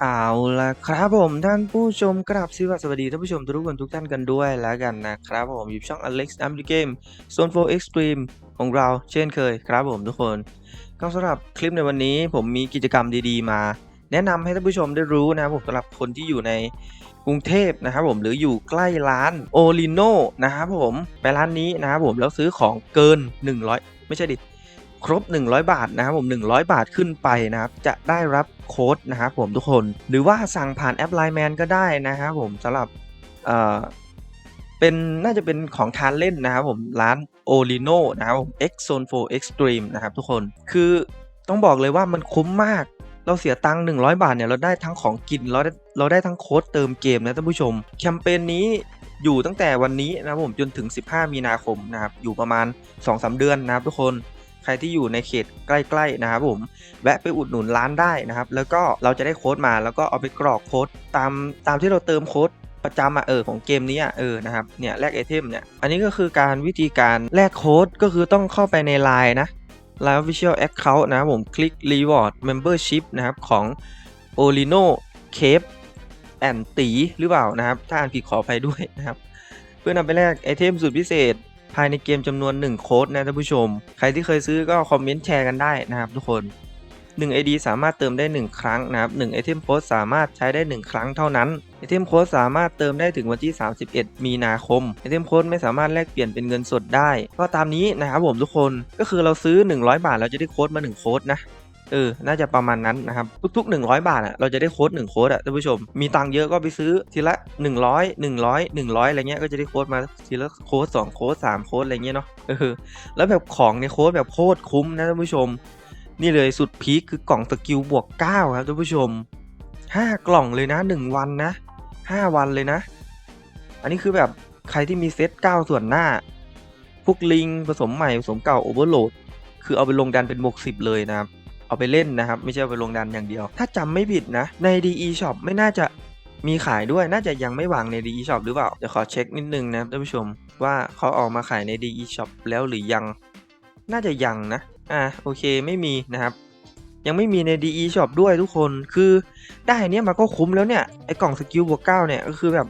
เอาละครับผมท่านผู้ชมกราบสวัสดีท่านผู้ชมทุกคนทุกท่านกันด้วยแล้วกันนะครับผมอยู่ช่อง Alex a m d Game Zone 4 Extreme ของเราเช่นเคยครับผมทุกคนก็สำหรับคลิปในวันนี้ผมมีกิจกรรมดีๆมา แนะนำให้ท่านผู้ชมได้รู้นะครับผมสำหรับคนที่อยู่ในกรุงเทพนะครับผมหรืออยู่ใกล้ร้านโอลิโนนะครับผมไปร้านนี้นะครับผมแล้วซื้อของเกิน 100 ไม่ใช่ดิ ครบ 100 บาทนะครับผม 100 บาทขึ้นไปนะครับ จะได้รับโค้ดนะครับผมทุกคน หรือว่าสั่งผ่านแอป Line Man ก็ได้นะครับผมสำหรับเอ่อเป็นน่าจะเป็นของทานเล่นนะครับผมร้าน o l i n o นะครับผม X Zone 4 Extreme นะครับทุกคนคือต้องบอกเลยว่ามันคุ้มมากเราเสียตังค์100 บาทเนี่ยเราได้ทั้งของกินเราได้เราได้ทั้งโค้ดเติมเกมนะท่านผู้ชม แคมเปญนี้อยู่ตั้งแต่วันนี้นะครับผมจนถึง 15 มีนาคมนะครับอยู่ประมาณ 2-3 เดือนนะครับทุกคน ใครที่อยู่ในเขตใกล้ๆนะครับผมแวะไปอุดหนุนร้านได้นะครับ แล้วก็เราจะได้โค้ดมาแล้วก็เอาไปกรอกโค้ดตามตามที่เราเติมโค้ดประจำอะเออของเกมนี้อะเออนะครับเนี่ยแลกไอเทมเนี่ยอันนี้ก็คือการวิธีการแลกโค้ดก็คือต้องเข้าไปใน Line นะ Line Official Account นะครับผมคลิก Reward Membership นะครับของ o l i n o Cape แอนตีหรือเปล่านะครับ ถ้าอ่านผิดขออภัยด้วยนะครับ เพื่อนำไปแลกไอเทมสุดพิเศษ ภายในเกมจำนวน 1 โค้ดนะท่านผู้ชม ใครที่เคยซื้อก็คอมเมนต์แชร์กันได้นะครับทุกคน 1 ID สามารถเติมได้ 1 ครั้งนะครับ1ไอเทมโค้ดสามารถใช้ได้ 1 ครั้งเท่านั้นไอเทมโค้ดสามารถเติมได้ถึงวันที่ 31 มีนาคมไอเทมโค้ดไม่สามารถแลกเปลี่ยนเป็นเงินสดได้ ก็ตามนี้นะครับผมทุกคนก็คือเราซื้อ 100 บาทเราจะได้โค้ดมา 1 โค้ดนะ เออ น่าจะประมาณนั้นนะครับ ทุก ๆ 100 บาทอะ เราจะได้โค้ด1โค้ดอะท่านผู้ชม มีตังค์เยอะก็ไปซื้อทีละ 100 100 100 อะไรเงี้ย ก็จะได้โค้ดมาทีละโค้ด2โค้ด3โค้ดอะไรเงี้ยเนาะ เออ แล้วแบบของในโค้ดแบบโคตรคุ้มนะท่านผู้ชม นี่เลยสุดพีคคือกล่องสกิลบวก9ครับท่านผู้ชม 5 กล่องเลยนะ 1 วันนะ 5 วันเลยนะ อันนี้คือแบบใครที่มีเซต9 ส่วนหน้า พวกลิงผสมใหม่ผสมเก่าโอเวอร์โหลด คือเอาไปลงดันเป็นบวก10 เลยนะครับ เอาไปเล่นนะครับ ไม่ใช่เอาไปลงดันอย่างเดียว ถ้าจำไม่ผิดนะ ใน DE Shop ไม่น่าจะมีขายด้วยน่าจะยังไม่วางใน DE Shop หรือเปล่า เดี๋ยวขอเช็คนิดนึงนะท่านผู้ชมว่าเขาออกมาขายใน DE Shop แล้วหรือยัง น่าจะยังนะ อ่าโอเคไม่มีนะครับ ยังไม่มีใน DE Shop ด้วยทุกคนคือได้เนี้ยมาก็คุ้มแล้วเนี่ยไอ้กล่องสกิลบวกเก้าเนี่ยก็คือแบบ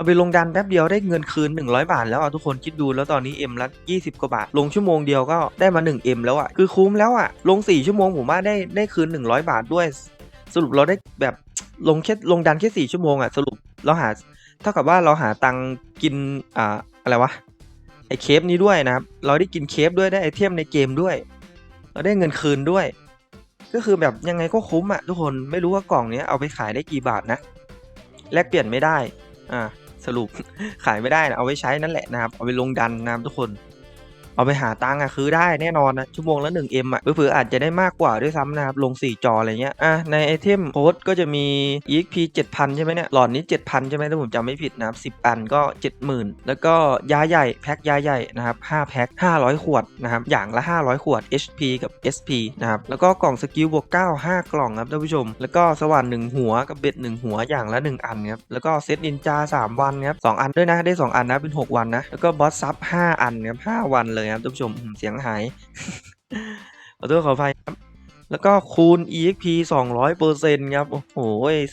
เอาไปลงดันแป๊บเดียวได้เงินคืน 100 บาทแล้วอะทุกคนคิดดูแล้วตอนนี้ M ละ20 กว่าบาท ลงชั่วโมงเดียวก็ได้มา 1 M แล้วอะคือคุ้มแล้วอะลง 4 ชั่วโมงผมว่าได้ได้คืน 100 บาทด้วย สรุปเราได้แบบลงแค่ลงดันแค่ 4 ชั่วโมงอะสรุปเราหาเท่ากับว่าเราหาตังค์กินอ่าอะไรวะไอเคฟนี้ด้วยนะครับ เราได้กินเคฟด้วยได้ไอเทมในเกมด้วย เราได้เงินคืนด้วย ก็คือแบบยังไงก็คุ้มอะทุกคนไม่รู้ว่ากล่องนี้เอาไปขายได้กี่บาทนะ แลกเปลี่ยนไม่ได้ อ่า สรุปขายไม่ได้นะเอาไว้ใช้นั่นแหละนะครับเอาไปลงดันนะครับทุกคน เอาไปหาตังค์อะคือได้แน่นอนนะชั่วโมงละ 1M อะเผื่อๆอาจจะได้มากกว่าด้วยซ้ำนะครับลง 4 จออะไรเงี้ยอะในไอเทมโค้ดก็จะมี EXP 7,000 ใช่ไหมเนี่ยหลอดนี้ 7,000 ใช่ไหมถ้าผมจำไม่ผิดนะครับ10 อันก็ 70,000 แล้วก็ยาใหญ่แพ็คยาใหญ่นะครับ5แพ็ค500 ขวดนะครับอย่างละ 500 ขวด HP กับ SP นะครับแล้วก็กล่องสกิลบวก9 5 กล่องครับท่านผู้ชม แล้วก็สว่าน1หัวกับเบ็ด1หัวอย่างละ 1 อันครับแล้วก็เซตนินจา 3 วันครับ2อันด้วยนะได้ 2 อันนะเป็น 6 วันนะแล้วก็บอสซับ5อันครับ5วันเลยครับทุกผู้ชมเสียงหาย ขอโทษขออภัยครับ แล้วก็คูณ EXP 200%ครับ โอ้โห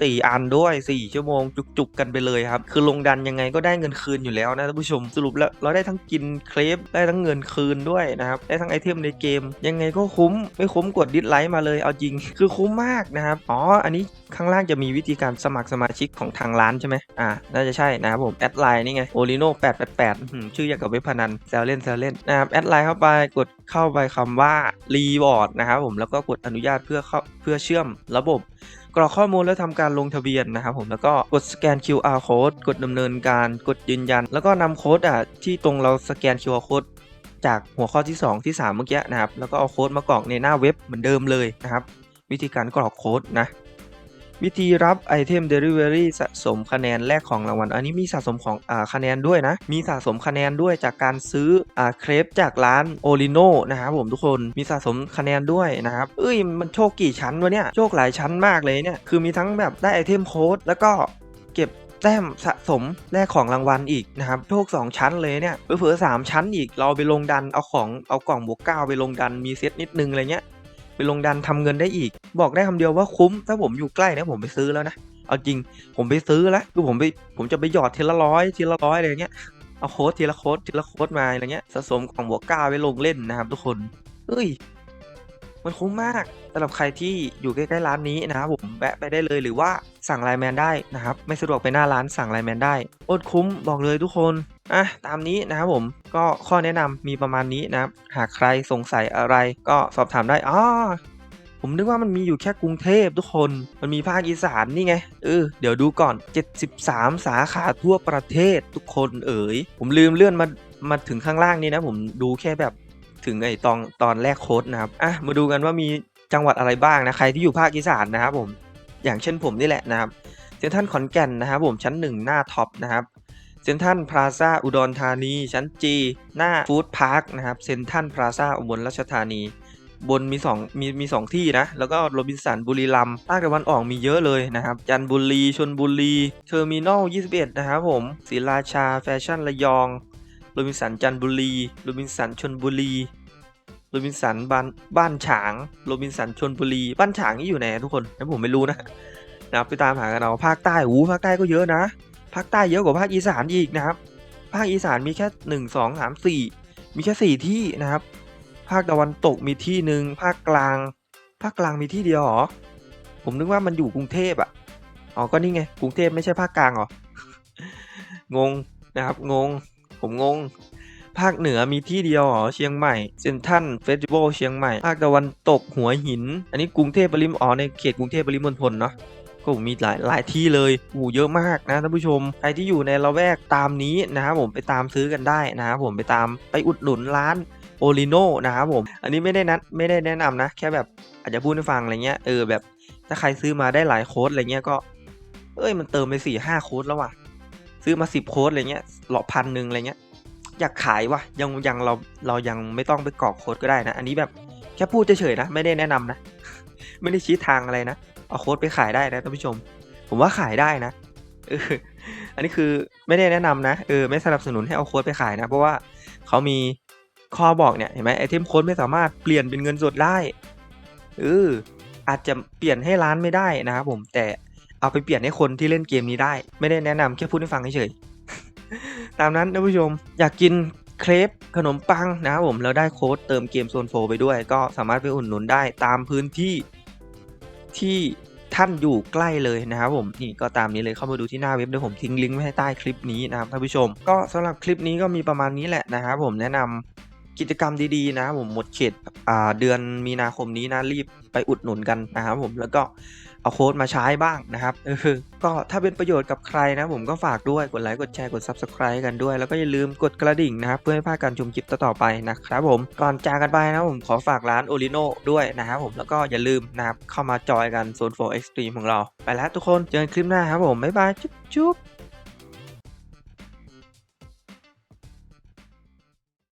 สี่อันด้วย 4 ชั่วโมง จุกๆกันไปเลยครับ คือลงดันยังไงก็ได้เงินคืนอยู่แล้วนะท่านผู้ชม สรุปแล้วเราได้ทั้งกินเครปได้ทั้งเงินคืนด้วยนะครับ ได้ทั้งไอเทมในเกม ยังไงก็คุ้ม ไม่คุ้มกดดิสไลค์มาเลย เอาจริง คือคุ้มมากนะครับ อ๋อ อันนี้ข้างล่างจะมีวิธีการสมัครสมาชิกของทางร้านใช่ไหมอ่า น่าจะใช่นะครับผม แอดไลน์นี่ไงโอริโน888อื้อหือชื่ออย่างกับเว็บพนันแซวเล่นแซวเล่นนะครับ แอดไลน์เข้าไป กดเข้าไปคำว่า reward นะครับผม แล้วก็กดอนุญาตเพื่อเข้าเพื่อเชื่อมระบบ กรอกข้อมูลแล้วทำการลงทะเบียนนะครับผมแล้วก็กดสแกน QR code กดดำเนินการกดยืนยัน แล้วก็นำโค้ดอะที่ตรงเราสแกน QR code จากหัวข้อที่ 2 ที่ 3 เมื่อกี้นะครับแล้วก็เอาโค้ดมากรอกในหน้าเว็บเหมือนเดิมเลยนะครับวิธีการกรอกโค้ดนะ วิธีรับไอเทม Delivery สะสมคะแนนแลกของรางวัล อันนี้มีสะสมของอ่าคะแนนด้วยนะ มีสะสมคะแนนด้วยจากการซื้ออ่าเครปจากร้านโอริโนนะครับผมทุกคนมีสะสมคะแนนด้วยนะครับเอ้ยมันโชคกี่ชั้นวะเนี่ยโชคหลายชั้นมากเลยเนี่ยคือมีทั้งแบบได้ไอเทมโค้ดแล้วก็เก็บแต้มสะสมแลกของรางวัลอีกนะครับโชค 2 ชั้นเลยเนี่ยเผื่อสามชั้นอีกเราไปลงดันเอาของเอากล่องบวกเก้าไปลงดันมีเซตนิดนึงอะไรเงี้ย ไปลงดันทำเงินได้อีก บอกได้คำเดียวว่าคุ้ม ถ้าผมอยู่ใกล้นะผมไปซื้อแล้วนะ เอาจริงผมไปซื้อแล้วคือผมไปผมจะไปหยอดทีละร้อยทีละร้อยอะไรเงี้ยเอาโค้ดทีละโค้ดทีละโค้ดมาอะไรเงี้ยสะสมของบวกก้าไว้ลงเล่นนะครับทุกคนเอ้ย มันคุ้มมากสำหรับใครที่อยู่ใกล้ๆร้านนี้นะครับผมแวะไปได้เลยหรือว่าสั่งไลน์แมนได้นะครับ ไม่สะดวกไปหน้าร้านสั่งไลน์แมนได้อดคุ้มบอกเลยทุกคนอะตามนี้นะครับผมก็ข้อแนะนำมีประมาณนี้นะครับหากใครสงสัยอะไรก็สอบถามได้อ๋อผมนึกว่ามันมีอยู่แค่กรุงเทพทุกคน มันมีภาคอีสานนี่ไง เออ เดี๋ยวดูก่อน 73 สาขาทั่วประเทศทุกคนเอ๋ย ผมลืมเลื่อนมา มาถึงข้างล่างนี่นะ ผมดูแค่แบบ ถึงไอ้ตอนตอนแรกโค้ดนะครับอะมาดูกันว่ามีจังหวัดอะไรบ้างนะใครที่อยู่ภาคอีสานนะครับผมอย่างเช่นผมนี่แหละนะครับเซนทรันขอนแก่นนะครับผมชั้น 1 หน้าท็อปนะครับเซนทรันพลาซาอุดรธานีชั้นจีหน้าฟู้ดพาร์คนะครับเซนทรันพลาซาอุบลราชธานี บนมี2มีมีสองที่นะ แล้วก็โรบินสันบุรีรัมภาคตะวันออกมีเยอะเลยนะครับจันบุรีชนบุรีเทอร์มินอล21 นะครับผมศรีราชาแฟชั่นระยองโรบินสันจันบุรีโรบินสันชนบุรี โรบินสันบ้านบ้านฉางโรบินสันชนบุรีบ้านฉางนี่อยู่ไหนทุกคนนะผมไม่รู้นะนะครับไปตามหากันเอาภาคใต้หูภาคใต้ก็เยอะนะภาคใต้เยอะกว่าภาคอีสานอีกนะครับ ภาคอีสานมีแค่หนึ่งสองสามสี่มีแค่สี่ที่นะครับ ภาคตะวันตกมีที่หนึ่งภาคกลาง ภาคกลางมีที่เดียวเหรอผมนึกว่ามันอยู่กรุงเทพอะอ๋อก็นี่ไงกรุงเทพไม่ใช่ภาคกลางเหรองงนะครับงงผมงง ภาคเหนือมีที่เดียวเหรอเชียงใหม่เซนทันเฟสติวัลเชียงใหม่ ภาคตะวันตกหัวหิน อันนี้กรุงเทพปริมอ๋อในเขตกรุงเทพปริมณฑลเนาะก็มีหลายหลายที่เลยโอ้เยอะมากนะท่านผู้ชม ใครที่อยู่ในละแวกตามนี้นะครับผมไปตามซื้อกันได้นะครับผมไปตามไปอุดหนุนร้านโอริโนนะครับผม อันนี้ไม่ได้นัดไม่ได้แนะนำนะ แค่แบบอาจจะพูดให้ฟังอะไรเงี้ย เออแบบถ้าใครซื้อมาได้หลายโค้ดอะไรเงี้ยก็ เอ้ยมันเติมไปสี่ห้าโค้ดแล้วว่ะ ซื้อมาสิบโค้ดอะไรเงี้ยหลอกพันหนึ่งอะไรเงี้ย อยากขายวะยังยังเราเรายังไม่ต้องไปกรอกโค้ดก็ได้นะ อันนี้แบบแค่พูดเฉยๆนะ ไม่ได้แนะนำนะ ไม่ได้ชี้ทางอะไรนะ เอาโค้ดไปขายได้นะท่านผู้ชม ผมว่าขายได้นะเอออันนี้คือไม่ได้แนะนำนะเออไม่สนับสนุนให้เอาโค้ดไปขายนะ เพราะว่าเขามีข้อบอกเนี่ยเห็นไหมไอเทมโค้ดไม่สามารถเปลี่ยนเป็นเงินสดได้เอออาจจะเปลี่ยนให้ร้านไม่ได้นะครับผมแต่เอาไปเปลี่ยนให้คนที่เล่นเกมนี้ได้ ไม่ได้แนะนำแค่พูดให้ฟังเฉยๆ ตามนั้นท่านผู้ชมอยากกินเครปขนมปังนะครับผมแล้วได้โค้ดเติมเกมโซนโฟไปด้วย ก็สามารถไปอุดหนุนได้ตามพื้นที่ที่ท่านอยู่ใกล้เลยนะครับผมนี่ก็ตามนี้เลยเข้ามาดูที่หน้าเว็บเดี๋ยวผมทิ้งลิงก์ไว้ให้ใต้คลิปนี้นะครับท่านผู้ชม ก็สำหรับคลิปนี้ก็มีประมาณนี้แหละนะครับผมแนะนำกิจกรรมดีๆนะครับผมหมดเขตเดือนมีนาคมนี้นะรีบไปอุดหนุนกันนะครับผมแล้วก็ เอาโค้ดมาใช้บ้างนะครับเออก็ถ้าเป็นประโยชน์กับใครนะผมก็ฝากด้วยกดไลค์กดแชร์กด Subscribe กันด้วย แล้วก็อย่าลืมกดกระดิ่งนะครับ เพื่อไม่พลาดการชมคลิปต่อไปนะครับผมก่อนจากกันไปนะผมขอฝากร้านโอริโนด้วยนะครับผมแล้วก็อย่าลืมนะครับเข้ามาจอยกันโซน4 Extreme ของเรา ไปแล้วทุกคนเจอกันคลิปหน้าครับผมบ๊ายบายจุ๊บ